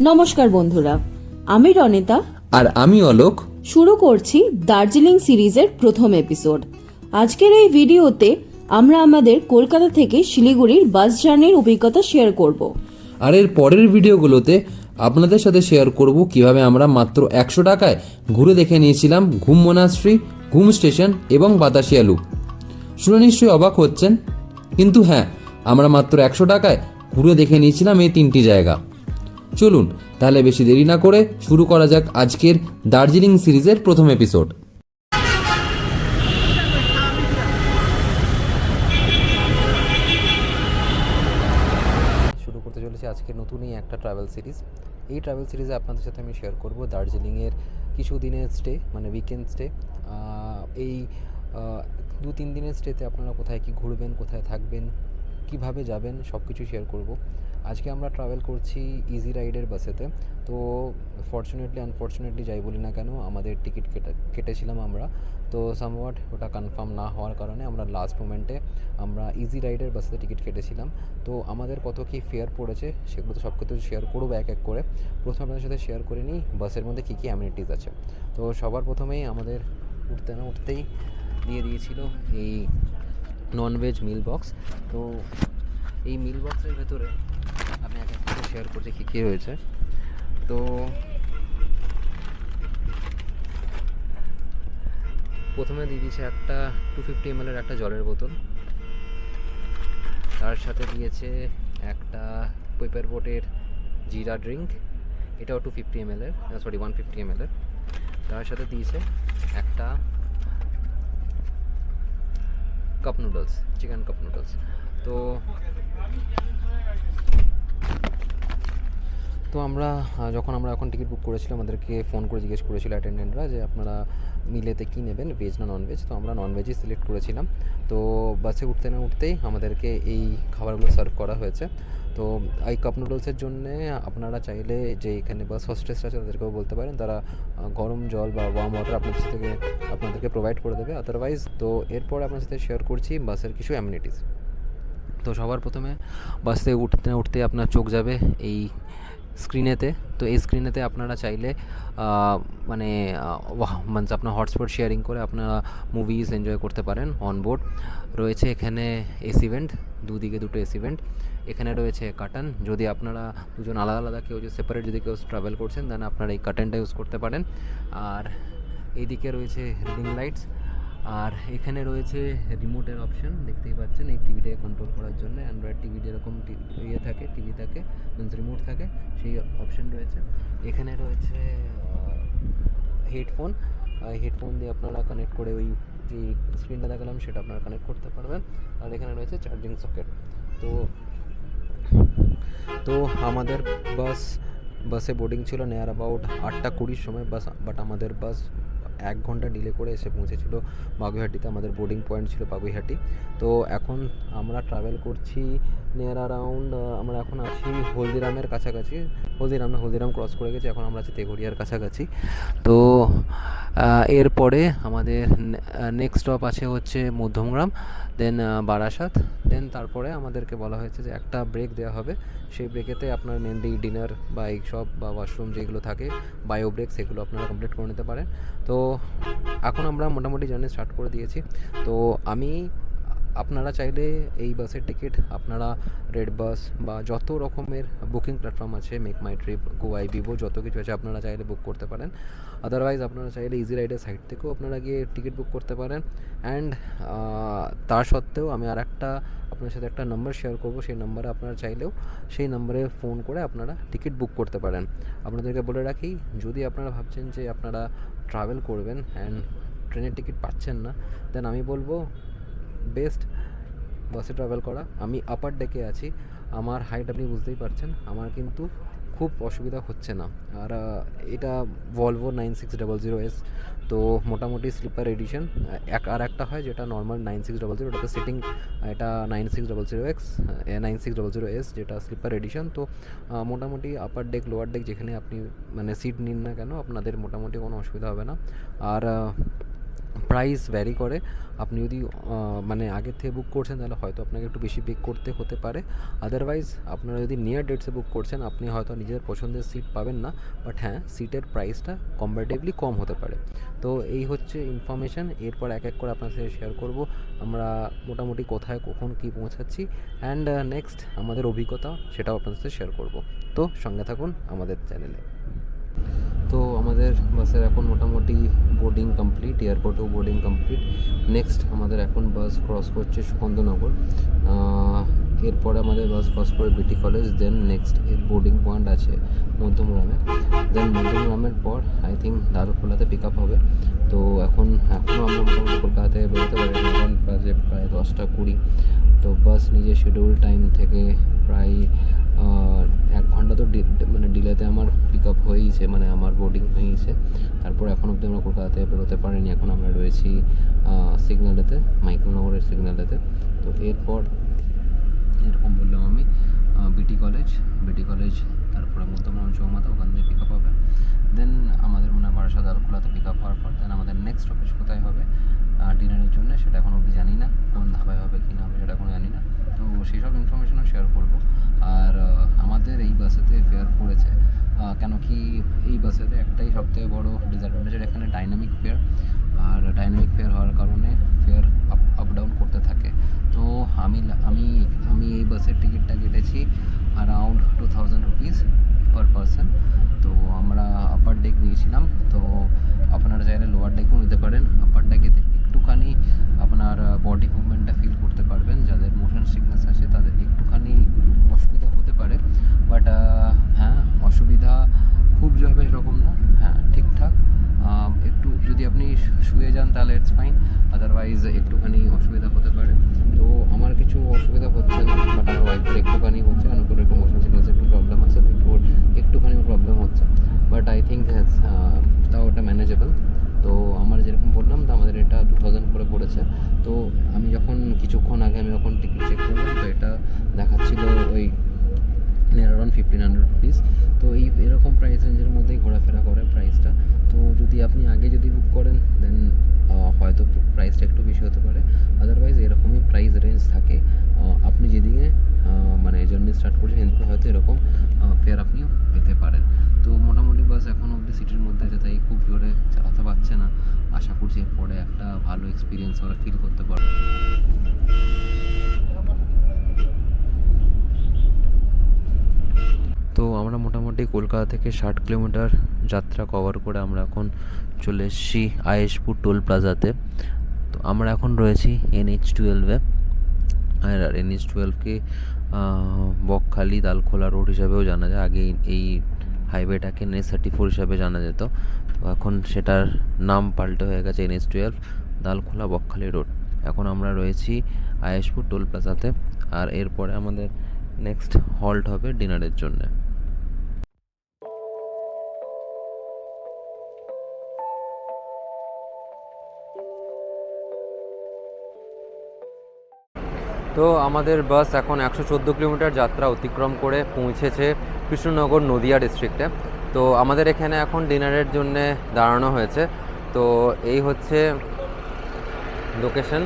নমস্কার বন্ধুরা আমি রনিতা আর আমি অলোক। শুরু করছি দার্জিলিং সিরিজের প্রথম এপিসোড। আজকের এই ভিডিওতে আমরা আমাদের কলকাতা থেকে শিলিগুড়ির বাস জার্নির অভিজ্ঞতা শেয়ার করব। আর এর পরের ভিডিওগুলোতে আপনাদের সাথে শেয়ার করব কীভাবে আমরা মাত্র একশো টাকায় ঘুরে দেখে নিয়েছিলাম ঘুম মোনাস্ট্রি ঘুম স্টেশন এবং বাতাসিয়া লুপ। শুনে নিশ্চয়ই অবাক হচ্ছেন? কিন্তু হ্যাঁ আমরা মাত্র একশো টাকায় ঘুরে দেখে নিয়েছিলাম এই তিনটি জায়গা। চলুন, তাহলে বেশি দেরি না করে শুরু করা যাক আজকের দার্জিলিং সিরিজের প্রথম এপিসোড শুরু করতে চলেছি আজকে নতুনই একটা ট্রাভেল সিরিজ এই ট্রাভেল সিরিজে আপনাদের সাথে আমি শেয়ার করব দার্জিলিংয়ের কিছু দিনের স্টে মানে উইকেন্ড স্টে এই দু তিন দিনের স্টেতে আপনারা কোথায় কি ঘুরবেন, কোথায় থাকবেন, কীভাবে যাবেন সব কিছু শেয়ার করব। আজকে আমরা ট্রাভেল করছি ইজি রাইডের বাসেতে তো। ফর্চুনেটলি আনফর্চুনেটলি যাই বলি না কেন, আমাদের টিকিট কেটে, কেটেছিলাম আমরা। তো সামওয়াট ওটা কনফার্ম না হওয়ার কারণে আমরা লাস্ট মোমেন্টে আমরা ইজি রাইডের বাসেতে টিকিট কেটেছিলাম। তো আমাদের কত কী ফেয়ার পড়েছে, সেগুলো তো সব কিছু শেয়ার করব এক এক করে। প্রথমে আপনাদের সাথে শেয়ার করে নিই বাসের মধ্যে কী কী অ্যামিনিটিস আছে। তো সবার প্রথমেই আমাদের উঠতে না উঠতেই দিয়ে দিয়েছিল এই ননভেজ মিল বক্স তো এই মিল বক্সের ভেতরে আমি এক এক করে শেয়ার করছি, কী কী রয়েছে তো প্রথমে দিয়ে দিয়েছে একটা টু ফিফটি এমএলের একটা জলের বোতল। তার সাথে দিয়েছে একটা পেপার বোটের জিরা ড্রিঙ্ক এটাও টু ফিফটি এমএলের সরি ওয়ান ফিফটি এমএলের তার সাথে দিয়েছে একটা cup noodles chicken cup noodles তো তো আমরা যখন আমরা এখন টিকিট বুক করেছিলাম, আমাদেরকে ফোন করে জিজ্ঞেস করেছিল অ্যাটেন্ডেন্টরা যে আপনারা মিলেতে কী নেবেন ভেজ না ননভেজ তো আমরা ননভেজই সিলেক্ট করেছিলাম। তো বাসে উঠতে না উঠতেই আমাদেরকে এই খাবারগুলো সার্ভ করা হয়েছে। তো এই কাপ নুডলসের জন্যে আপনারা চাইলে যে এখানে বাস হোস্টেসরা আছে, তাদেরকেও বলতে পারেন। তারা গরম জল বা ওয়ার্ম ওয়াটার আপনাদের থেকে আপনাদেরকে প্রোভাইড করে দেবে। আদারওয়াইজ তো এরপর আপনার সাথে শেয়ার করছি বাসের কিছু অ্যামিনিটিস তো সবার প্রথমে বাসে উঠতে উঠতে আপনার চোখ যাবে এই স্ক্রিনেতে। তো এই স্ক্রিনেতে আপনারা চাইলে মানে মানে আপনার হটস্পট শেয়ারিং করে আপনারা মুভিজ এনজয় করতে পারেন অনবোর্ড রয়েছে এখানে এসি ইভেন্ট দুদিকে দুটো এসি ইভেন্ট এখানে রয়েছে কাটান যদি আপনারা দুজন আলাদা আলাদা কেউ যে সেপারেট যদি কেউ ট্রাভেল করছেন দেন আপনারা এই কাটানটা ইউজ করতে পারেন। আর এইদিকে রয়েছে রিডিং লাইটস আর এখানে রয়েছে রিমোটের অপশন দেখতেই পাচ্ছেন, এই টিভিটাকে কন্ট্রোল করার জন্য অ্যান্ড্রয়েড টিভি যেরকম ইয়ে থাকে টিভি থাকে মিনস রিমোট থাকে, সেই অপশন রয়েছে। এখানে রয়েছে হেডফোন হেডফোন দিয়ে আপনারা কানেক্ট করে ওই যে স্ক্রিনটা দেখালাম, সেটা আপনারা কানেক্ট করতে পারবেন। আর এখানে রয়েছে চার্জিং সকেট তো তো আমাদের বাস বাসে বোর্ডিং ছিল নেয়ার অ্যাবাউট আটটা কুড়ির সময় বাস বাট আমাদের বাস এক ঘণ্টা ডিলে করে এসে পৌঁছেছিল বাগুইহাটিতে, আমাদের বোর্ডিং পয়েন্ট ছিল বাগুইহাটি। তো এখন আমরা ট্রাভেল করছি নিয়ার অ্যারাউন্ড আমরা এখন আছি হলদিরামের কাছাকাছি। হলদিরাম না, হলদিরাম ক্রস করে গেছি, এখন আমরা আছি তেঘরিয়ার কাছাকাছি। তো এরপরে আমাদের নেক্সট স্টপ আছে হচ্ছে মধ্যমগ্রাম দেন বারাসাত দেন তারপরে আমাদেরকে বলা হয়েছে যে একটা ব্রেক দেওয়া হবে। সেই ব্রেকেতে আপনার মেনলি ডিনার বা এই সব বা ওয়াশরুম যেগুলো থাকে বায়ো ব্রেক সেগুলো আপনারা কমপ্লিট করে নিতে পারেন। তো, এখন আমরা মোটামুটি জার্নি স্টার্ট করে দিয়েছি। তো, আমি আপনারা চাইলে এই বাসের টিকিট, আপনারা রেড বাস বা যত রকমের বুকিং প্ল্যাটফর্ম আছে, মেক মাই ট্রিপ গোয়াই ভিভো, যত কিছু আছে আপনারা চাইলে বুক করতে পারেন। আদারওয়াইজ আপনারা চাইলে ইজি রাইডের সাইট থেকেও আপনারা গিয়ে টিকিট বুক করতে পারেন। অ্যান্ড তার সত্ত্বেও আমি আর একটা আপনার সাথে একটা নাম্বার শেয়ার করব, সেই নাম্বারে আপনারা চাইলেও সেই নাম্বারে ফোন করে আপনারা টিকিট বুক করতে পারেন। আপনাদেরকে বলে রাখি, যদি আপনারা ভাবছেন যে আপনারা ট্রাভেল করবেন অ্যান্ড ট্রেনের টিকিট পাচ্ছেন না দেন আমি বলব বেস্ট বাসে ট্রাভেল করা। আমি আপার ডেকে আছি। আমার হাইট আপনি বুঝতেই পারছেন। আমার কিন্তু খুব অসুবিধা হচ্ছে না। আর এটা Volvo nine six double zero S তো মোটামুটি স্লিপার এডিশন এক, আর একটা হয় যেটা normal nine six double zero ওটাতে সিটিং এটা nine six double zero X nine six double zero S যেটা স্লিপার এডিশন তো মোটামুটি আপার ডেক লোয়ার ডেক যেখানে আপনি মানে সিট নিন না কেন, আপনাদের মোটামুটি কোনো অসুবিধা হবে না। আর প্রাইস ভ্যারি করে। আপনি যদি মানে আগের থেকে বুক করছেন, তাহলে হয়তো আপনাকে একটু বেশি পে করতে হতে পারে। আদারওয়াইজ আপনারা যদি নিয়ার ডেটসে বুক করছেন, আপনি হয়তো নিজের পছন্দের সিট পাবেন না। বাট হ্যাঁ সিটের প্রাইসটা কম্পারেটিভলি কম হতে পারে। তো এই হচ্ছে ইনফরমেশান এরপর এক এক করে আপনার সাথে শেয়ার করব। আমরা মোটামুটি কোথায়, কখন, কী পৌঁছাচ্ছি। অ্যান্ড নেক্সট আমাদের অভিজ্ঞতা, সেটাও আপনার সাথে শেয়ার করব। তো সঙ্গে থাকুন আমাদের চ্যানেলে তো আমাদের বাসের এখন মোটামুটি বোর্ডিং কমপ্লিট এয়ারপোর্টেও বোর্ডিং কমপ্লিট নেক্সট আমাদের এখন বাস ক্রস করছে সুকন্দনগর এরপরে আমাদের বাস ক্রস করে বিটি কলেজ দেন নেক্সট এর বোর্ডিং পয়েন্ট আছে মধ্যমগ্রামে। দেন মধ্যমগ্রামের পর আই থিঙ্ক দারুখোলাতে পিক আপ হবে। তো এখন এখনও আমরা মোটামুটি কলকাতা থেকে বেরোতে পারি এখন বাজে প্রায় দশটা কুড়ি। তো বাস নিজের শিডিউল টাইম থেকে প্রায় এক ঘণ্টা তো মানে ডিলেতে আমার পিক আপ হয়েইছে মানে আমার বোর্ডিং হয়েইছে। তারপর এখন অবধি আমরা কলকাতা থেকে বেরোতে পারিনি, এখন আমরা রয়েছি সিগন্যালেতে, মাইক্রোনগরের সিগনালেতে তো এরপর, এরকম বললাম আমি বিটি কলেজ বিটি কলেজ তারপরে মধ্যমগ্রাম চৌমাথা, ওখান থেকে পিক আপ হবে। দেন আমাদের মনে হয় বারাসাত আলখোলাতে পিক আপ হওয়ার পর দেন আমাদের নেক্সট অফিস কোথায় হবে? ডিনারের জন্য, সেটা এখন অবধি জানি না, কোন ধাবায় হবে, কি না হবে, সেটা এখনও জানি না। তো সেই সব ইনফরমেশনও শেয়ার করব। আর আমাদের এই বাসেতে ফেয়ার পড়েছে। কেন কি এই বাসেতে একটাই সবথেকে বড় ডিসঅ্যাডভান্টেজ এখানে ডাইনামিক ফেয়ার আর ডাইনামিক ফেয়ার হওয়ার কারণে ফেয়ার আপ আপ ডাউন করতে থাকে। তো আমি আমি আমি এই বাসের টিকিটটা কেটেছি around two thousand rupees per person তো আমরা আপার ডেক নিয়েছিলাম। তো আপনারা চাইলে লোয়ার ডেকও নিতে পারেন। আপার ডেকেতে একটুখানি আপনার বডি মুভমেন্টটা ফিল করতে পারবেন যাদের মোশন সিকনেস আছে তাদের একটুখানি অসুবিধা হতে পারে বাট হ্যাঁ অসুবিধা খুব যে হবে এরকম না হ্যাঁ ঠিকঠাক আহ, একটু যদি আপনি শু- শুয়ে যান তাহলে ইটস ফাইন আদারওয়াইজ একটুখানি অসুবিধা হতে পারে তো আমার কিছু অসুবিধা হচ্ছে না বাট আমার ওয়াইফের একটুখানি হচ্ছে কারণ ওর একটু মোশন সিকনেস একটু প্রবলেম আছে তো একটু ওর একটুখানি প্রবলেম হচ্ছে বাট আই থিঙ্ক তাও ওটা ম্যানেজেবল তো আমার যেরকম বললাম তো আমাদের এটা টু থাউজেন্ড করে পড়েছে তো আমি যখন কিছুক্ষণ আগে আমি যখন টিকিট চেক করলাম তো এটা দেখাচ্ছিল ওই near around fifteen hundred rupees তো এই এরকম প্রাইস রেঞ্জের মধ্যেই ঘোরাফেরা করে প্রাইসটা তো যদি আপনি আগে যদি বুক করেন দেন হয়তো প্রাইসটা একটু বেশি হতে পারে। আদারওয়াইজ এরকমই প্রাইস রেঞ্জ থাকে। আপনি যেদিকে মানে জার্নি স্টার্ট করছেন হয়তো এরকম ফেয়ার আপনিও পেতে পারেন। তো মোটামুটি বাস এখন অবধি সিটির মধ্যে আছে তাই খুব জোরে চালাতে পারছে না। আশা করছি এরপরে একটা ভালো এক্সপিরিয়েন্স ওরা ফিল করতে পারবে। তো আমরা মোটামুটি কলকাতা থেকে ষাট কিলোমিটার যাত্রা কভার করে আমরা এখন চলে এসেছি আয়েশপুর টোল প্লাজাতে। তো আমরা এখন রয়েছি এনএইচ টুয়েলভে আর এনএইচ টুয়েলভকে বকখালি দালখোলা রোড হিসাবেও জানা যায়। আগে এই- হাইওয়েটাকে এনএস থার্টি ফোর হিসাবে জানা যেত। তো এখন সেটার নাম পাল্টে হয়ে গেছে NH twelve Dalkhola Bakkhali road এখন আমরা রয়েছি আয়েশপুর টোল প্লাজাতে। আর এরপরে আমাদের নেক্সট হল্ট হবে ডিনারের জন্যে। তো আমাদের বাস এখন একশো চোদ্দ কিলোমিটার যাত্রা অতিক্রম করে পৌঁছেছে কৃষ্ণনগর নদিয়া ডিস্ট্রিক্টে তো আমাদের এখানে এখন ডিনারের জন্যে দাঁড়ানো হয়েছে। তো এই হচ্ছে লোকেশন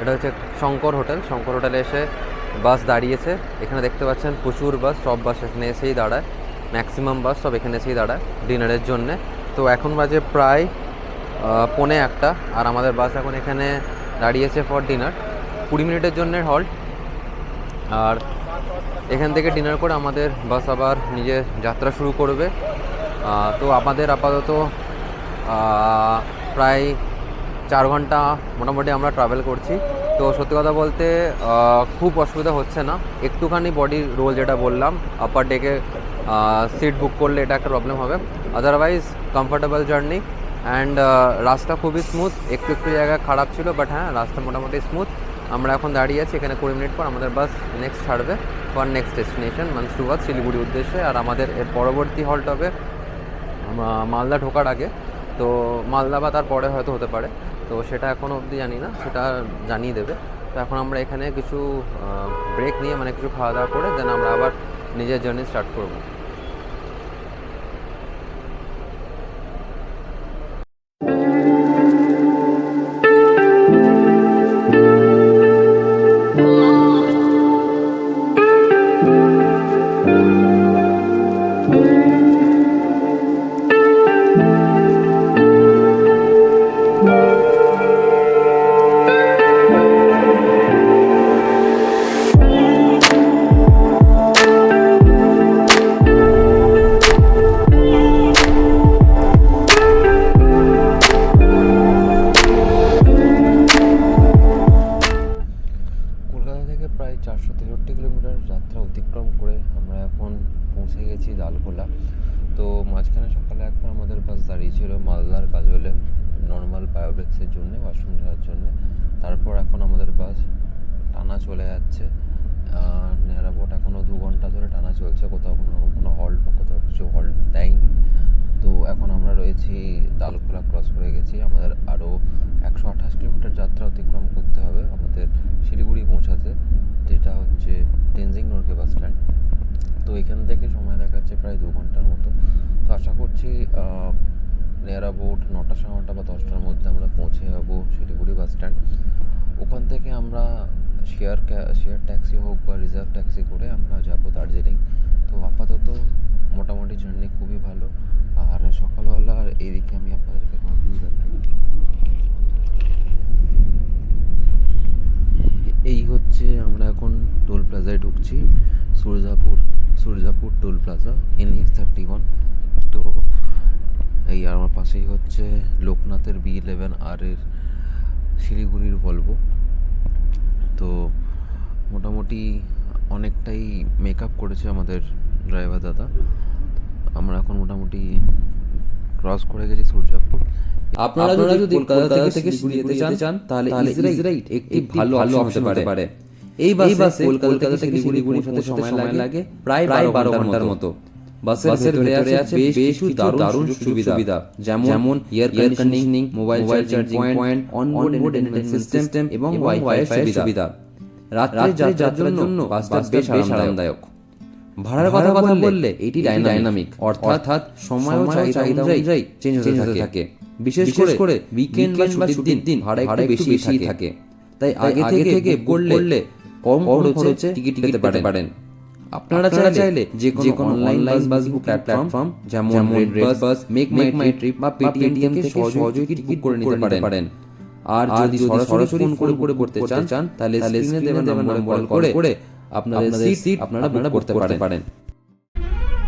এটা হচ্ছে শঙ্কর হোটেল। শঙ্কর হোটেলে এসে বাস দাঁড়িয়েছে। এখানে দেখতে পাচ্ছেন প্রচুর বাস, সব বাস এখানে এসেই দাঁড়ায়। ম্যাক্সিমাম বাস সব এখানে এসেই দাঁড়ায় ডিনারের জন্যে। তো এখন বাজে প্রায় পৌনে একটা। আর আমাদের বাস এখন এখানে দাঁড়িয়েছে ফর ডিনার কুড়ি মিনিটের জন্য হল্ট আর এখান থেকে ডিনার করে আমাদের বাস আবার নিজের যাত্রা শুরু করবে। তো আমাদের আপাতত প্রায় চার ঘণ্টা মোটামুটি আমরা ট্রাভেল করছি। তো সত্যি কথা বলতে খুব অসুবিধা হচ্ছে না। একটুখানি বডি রোল যেটা বললাম আপার ডেকে সিট বুক করলে এটা একটা প্রবলেম হবে। আদারওয়াইজ কমফোর্টেবল জার্নি অ্যান্ড রাস্তা খুবই স্মুথ একটু একটু জায়গা খারাপ ছিল বাট হ্যাঁ রাস্তা মোটামুটি স্মুথ আমরা এখন দাঁড়িয়ে আছি এখানে কুড়ি মিনিট পর আমাদের বাস নেক্সট ছাড়বে ফর নেক্সট ডেস্টিনেশন মানসুবাদ শিলিগুড়ি উদ্দেশ্যে। আর আমাদের এর পরবর্তী হল্ট হবে মালদা ঢোকার আগে। তো মালদা বা তার পরে হয়তো হতে পারে। তো সেটা এখনও অবধি জানি না, সেটা জানিয়ে দেবে। তো এখন আমরা এখানে কিছু ব্রেক নিয়ে মানে কিছু খাওয়া দাওয়া করে দেন আমরা আবার নিজের জার্নি স্টার্ট করব। মাঝখানে সকালে একবার আমাদের বাস দাঁড়িয়েছিল মালদার কাজলে নর্মাল বায়োব্রেক্সের জন্য ওয়াশরুম যাওয়ার জন্য। তারপর এখন আমাদের বাস টানা চলে যাচ্ছে। নেহারাবোট এখনও দু ঘণ্টা ধরে টানা চলছে, কোথাও কোনো রকম কোনো হল্ট বা কোথাও কিছু হল্ট দেয়নি। তো এখন আমরা রয়েছি ডালখোলা ক্রস করে গেছি। আমাদের আরও একশো আঠাশ কিলোমিটার যাত্রা অতিক্রম করতে হবে আমাদের শিলিগুড়ি পৌঁছাতে, যেটা হচ্ছে টেনজিং নোরকে বাস স্ট্যান্ড তো এখান থেকে সময় দেখাচ্ছে প্রায় দু ঘণ্টার মতো। তো আশা করছি নিয়ার অ্যাবাউট নটা সাড়ে নটা বা দশটার মধ্যে আমরা পৌঁছে যাব শিলিগুড়ি বাস স্ট্যান্ড ওখান থেকে আমরা শেয়ার শেয়ার ট্যাক্সি হোক বা রিজার্ভ ট্যাক্সি করে আমরা যাব দার্জিলিং। তো আপাতত মোটামুটি জার্নি খুবই ভালো। আর সকালবেলার এইদিকে আমি আপনাদেরকে এই হচ্ছে আমরা এখন টোল প্লাজায় ঢুকছি Surjapur Surjapur toll plaza N X thirty one তো এই আমার পাশেই হচ্ছে লোকনাথের বি ইলেভেন আর এর শিলিগুড়ির ভলভো তো মোটামুটি অনেকটাই মেকআপ করেছে আমাদের ড্রাইভার দাদা। আমরা এখন মোটামুটি ক্রস করে গেছি সূর্যাপুর। আপনারা যদি কলকাতা থেকে শিলিগুড়ি যেতে চান তাহলে ইসরাইট একটি ভালো অপশন হতে পারে। এই বাসে কলকাতা থেকে শিলিগুড়ি পৌঁছাতে সময় লাগে প্রায় বারো ঘণ্টার মতো। বাসের ভেতরে আছে বেশ কিছু দারুণ সুবিধা। যেমন যেমন air conditioning mobile charging point onboard entertainment system এবং ওয়াইফাই সুবিধা। রাত্রে যাত্রার জন্য বাসটা বেশ আরামদায়ক। ভাড়ার কথা কথা বললে এটি ডাইনামিক অর্থাৎ সময় ও চাহিদা অনুযায়ী চেঞ্জ হতে থাকে। বিশেষ করে উইকেন্ড বা ছুটির দিন ভাড়া একটু বেশি থাকে তাই আগে থেকে। করলে কম খরচে টিকিট পেতে পারেন। আপনারা চাইলে যে কোনো অনলাইন বাস বুক প্ল্যাটফর্ম যেমন রেড বাস মেক মাই ট্রিপ বা পেটিএম থেকে সহজেই টিকিট করে নিতে পারেন। আর যদি সরাসরি ফোন করে করে করতে চান তাহলে স্ক্রিনে দেওয়া নাম্বারে কল করে আপনাদের সিট আপনারা বুক করতে পারেন।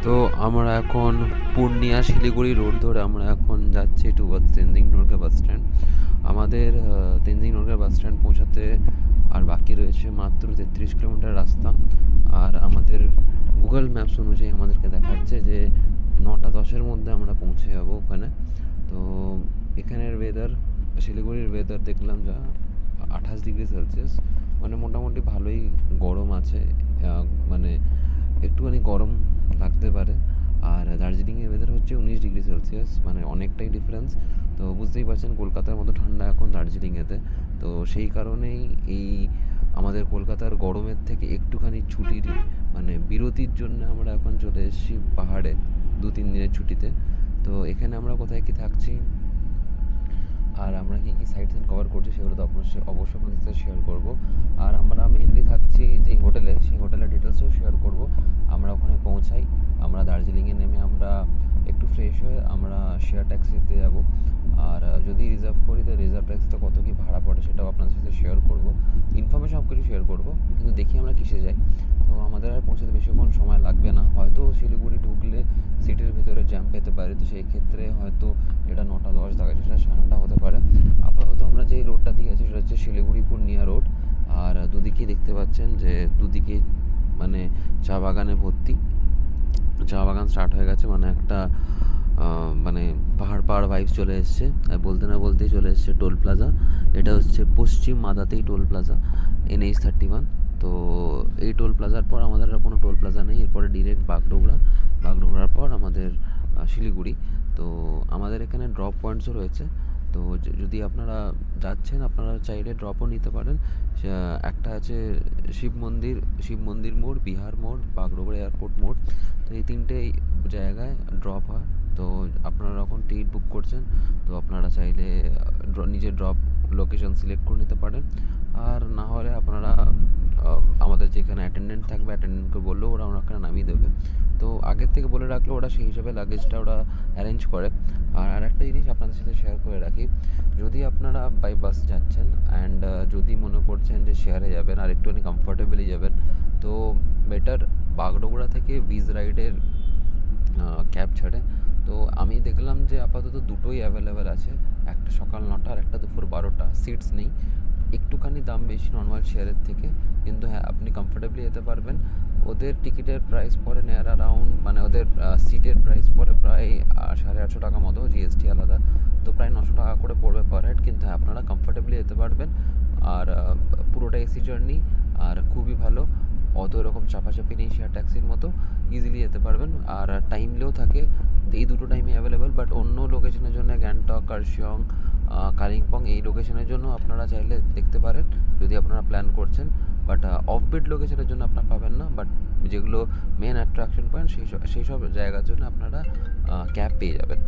তো আমরা এখন পূর্ণিয়া শিলিগুড়ি রোড ধরে আমরা এখন যাচ্ছি to Tenzing Norgay bus stand আমাদের তেনজিং নোরকা বাস স্ট্যান্ড পৌঁছাতে আর বাকি রয়েছে মাত্র তেত্রিশ কিলোমিটার রাস্তা। আর আমাদের গুগল ম্যাপস অনুযায়ী আমাদেরকে দেখাচ্ছে যে নটা দশের মধ্যে আমরা পৌঁছে যাব ওখানে। তো এখানের ওয়েদার শিলিগুড়ির ওয়েদার দেখলাম যা আঠাশ ডিগ্রি সেলসিয়াস। মানে মোটামুটি ভালোই গরম আছে। মানে একটুখানি গরম লাগতে পারে। আর দার্জিলিংয়ের ওয়েদার হচ্ছে উনিশ ডিগ্রি সেলসিয়াস মানে অনেকটাই ডিফারেন্স তো বুঝতেই পারছেন, কলকাতার মতো ঠান্ডা এখন দার্জিলিংয়েতে। তো সেই কারণেই এই আমাদের কলকাতার গরমের থেকে একটুখানি ছুটির মানে বিরতির জন্য আমরা এখন চলে এসেছি পাহাড়ে দু তিন দিনের ছুটিতে। তো এখানে আমরা কোথায় কি থাকছি? আর আমরা কী কী সাইট সিন কভার করছি সেগুলো তো অবশ্যই অবশ্যই আপনাদের সাথে শেয়ার করব। আর আমরা মেনলি থাকছি যে হোটেলে সেই হোটেলের ডিটেলসও শেয়ার করব। আমরা ওখানে পৌঁছাই, আমরা দার্জিলিংয়ে নেমে আমরা একটু ফ্রেশ হয়ে আমরা শেয়ার ট্যাক্সিতে যাব। আর যদি রিজার্ভ করি, তো ট্যাক্সিতে কত কী ভাড়া পড়ে সেটাও আপনাদের সাথে শেয়ার করব। ইনফরমেশন সব কিছু শেয়ার করব, কিন্তু দেখি আমরা কিসে যাই। তো আমাদের আর পৌঁছাতে বেশিক্ষণ সময় লাগবে না। হয়তো শিলিগুড়ি ঢুকলে সিটির ভিতরে জ্যাম পেতে পারে। তো সেই ক্ষেত্রে হয়তো এটা নটা দশ দেখাচ্ছে সেটা সাড়ে নটা হতে পারে। আপাতত আমরা যেই রোডটা দিয়ে আছি সেটা হচ্ছে শিলিগুড়ি পূর্ণিয়া রোড আর দুদিকে দেখতে পাচ্ছেন যে দুদিকে মানে চা বাগানে ভর্তি। চা বাগান স্টার্ট হয়ে গেছে। মানে একটা মানে পাহাড় পাহাড় ভাইবস চলে এসছে। আর বলতে না বলতেই চলে এসছে টোল প্লাজা এটা হচ্ছে পশ্চিম মাদাতেই toll plaza NH thirty one তো এই টোল প্লাজার পর আমাদের আর কোনো টোল প্লাজা নেই। এরপরে ডিরেক্ট বাগডোগরা। বাগডোগরার পর আমাদের শিলিগুড়ি। তো আমাদের এখানে ড্রপ পয়েন্টসও রয়েছে। তো যদি আপনারা যাচ্ছেন, আপনারা চাইলে ড্রপও নিতে পারেন। একটা আছে শিব মন্দির শিব মন্দির মোড়, বিহার মোড়, বাগডোগরা এয়ারপোর্ট মোড়। তো এই তিনটে জায়গায় ড্রপ হয়। তো আপনারা যখন টিকিট বুক করছেন, তো আপনারা চাইলে নিজের ড্রপ লোকেশন সিলেক্ট করে নিতে পারেন। আর না হলে আপনারা আমাদের যেখানে অ্যাটেন্ডেন্ট থাকবে অ্যাটেন্ডেন্টকে বললেও ওরা ওনাকে নামিয়ে দেবে। তো আগের থেকে বলে রাখলে ওরা সেই হিসাবে লাগেজটা ওরা অ্যারেঞ্জ করে। আর আরেকটা জিনিস আপনাদের সাথে শেয়ার করে রাখি, যদি আপনারা বাই বাস যাচ্ছেন অ্যান্ড যদি মনে করছেন যে শেয়ারে যাবেন আর একটুখানি কমফোর্টেবলি যাবেন, তো বেটার বাগডোগরা থেকে উইজ রাইডের ক্যাব ছাড়ে। তো আমি দেখলাম যে আপাতত দুটোই অ্যাভেলেবেল আছে, একটা সকাল নটা আর একটা দুপুর বারোটা সিটস নেই। একটুখানি দাম বেশি নর্মাল শেয়ারের থেকে, কিন্তু হ্যাঁ আপনি কমফোর্টেবলি যেতে পারবেন। ওদের টিকিটের প্রাইস পরে নেয়ার অ্যারাউন্ড মানে ওদের সিটের প্রাইস পরে প্রায় সাড়ে আটশো টাকা মতো জিএসটি আলাদা। তো প্রায় নশো টাকা করে পড়বে পার হেড কিন্তু হ্যাঁ আপনারা কমফোর্টেবলি যেতে পারবেন। আর পুরোটা এসি জার্নি আর খুবই ভালো। অত এরকম চাপাচাপি নেই শেয়ার ট্যাক্সির মতো ইজিলি যেতে পারবেন। আর টাইমলেও থাকে, এই দুটো টাইমই অ্যাভেলেবেল বাট অন্য লোকেশনের জন্য গ্যাংটক কার্শিয়ং কালিম্পং এই লোকেশনের জন্য আপনারা চাইলে দেখতে পারেন, যদি আপনারা প্ল্যান করছেন। বাট অফবিট লোকেশনের জন্য আপনারা পাবেন না বাট যেগুলো মেন অ্যাট্রাকশন পয়েন্ট সেই সব সেই সব জায়গার জন্য আপনারা ক্যাব পেয়ে যাবেন।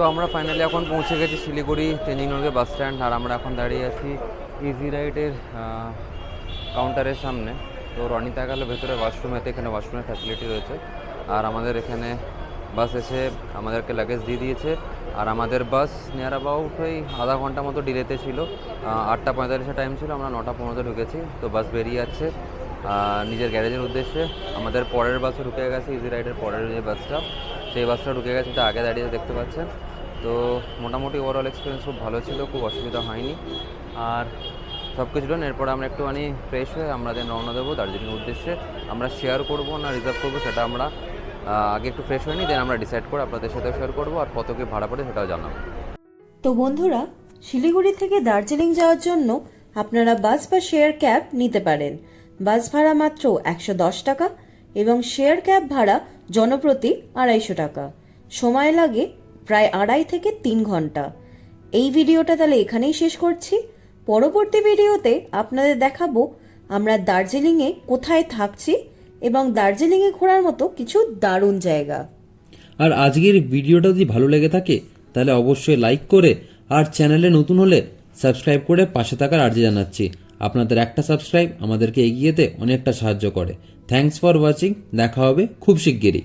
তো আমরা ফাইনালি এখন পৌঁছে গেছি শিলিগুড়ি তেঞ্জিং নগর বাস স্ট্যান্ড আর আমরা এখন দাঁড়িয়ে আছি ইজি রাইডের কাউন্টারের সামনে। তো রনিতা গেল ভেতরে ওয়াশরুমেতে এখানে ওয়াশরুমের ফ্যাসিলিটি রয়েছে। আর আমাদের এখানে বাস এসে আমাদেরকে লাগেজ দিয়ে দিয়েছে। আর আমাদের বাস নিয়ার অ্যাবাউট ওই আধা ঘণ্টা মতো ডিলেতে ছিল। আটটা পঁয়তাল্লিশে টাইম ছিল, আমরা নটা পনেরোতে ঢুকেছি। তো বাস বেরিয়ে যাচ্ছে নিজের গ্যারেজের উদ্দেশ্যে। আমাদের পরের বাসও ঢুকে গেছে ইজি রাইডের পরের যে বাসটা সেই বাসটা ঢুকে গেছে তো আগে দাঁড়িয়ে দেখতে পাচ্ছেন। তো মোটামুটি ওভারঅল এক্সপিরিয়েন্স খুব ভালো ছিল, খুব অসুবিধা হয়নি। আর সব কিছু ডন এরপর আমরা একটুখানি ফ্রেশ হয়ে আমরা দেন রওনা দেবো দার্জিলিং উদ্দেশ্যে। আমরা শেয়ার করব না রিজার্ভ করব সেটা আমরা আগে একটু ফ্রেশ হয়নি দেন আমরা ডিসাইড করে আপনাদের সাথে শেয়ার করব আর কত কি ভাড়া পড়ে সেটাও জানাব। তো বন্ধুরা, শিলিগুড়ি থেকে দার্জিলিং যাওয়ার জন্য আপনারা বাস বা শেয়ার ক্যাব নিতে পারেন। বাস ভাড়া মাত্র একশো দশ টাকা এবং শেয়ার ক্যাব ভাড়া জনপ্রতি আড়াইশো টাকা। সময় লাগে প্রায় আড়াই থেকে তিন ঘণ্টা। এই ভিডিওটা তাহলে এখানেই শেষ করছি। পরবর্তী ভিডিওতে আপনাদের দেখাবো আমরা দার্জিলিংয়ে কোথায় থাকছি এবং দার্জিলিংয়ে ঘোরার মতো কিছু দারুণ জায়গা। আর আজকের ভিডিওটা যদি ভালো লেগে থাকে, তাহলে অবশ্যই লাইক করে আর চ্যানেলে নতুন হলে সাবস্ক্রাইব করে পাশে থাকার আর্জি জানাচ্ছি। আপনাদের একটা সাবস্ক্রাইব আমাদেরকে এগিয়েতে অনেকটা সাহায্য করে। থ্যাঙ্কস ফর ওয়াচিং দেখা হবে খুব শিগগিরই।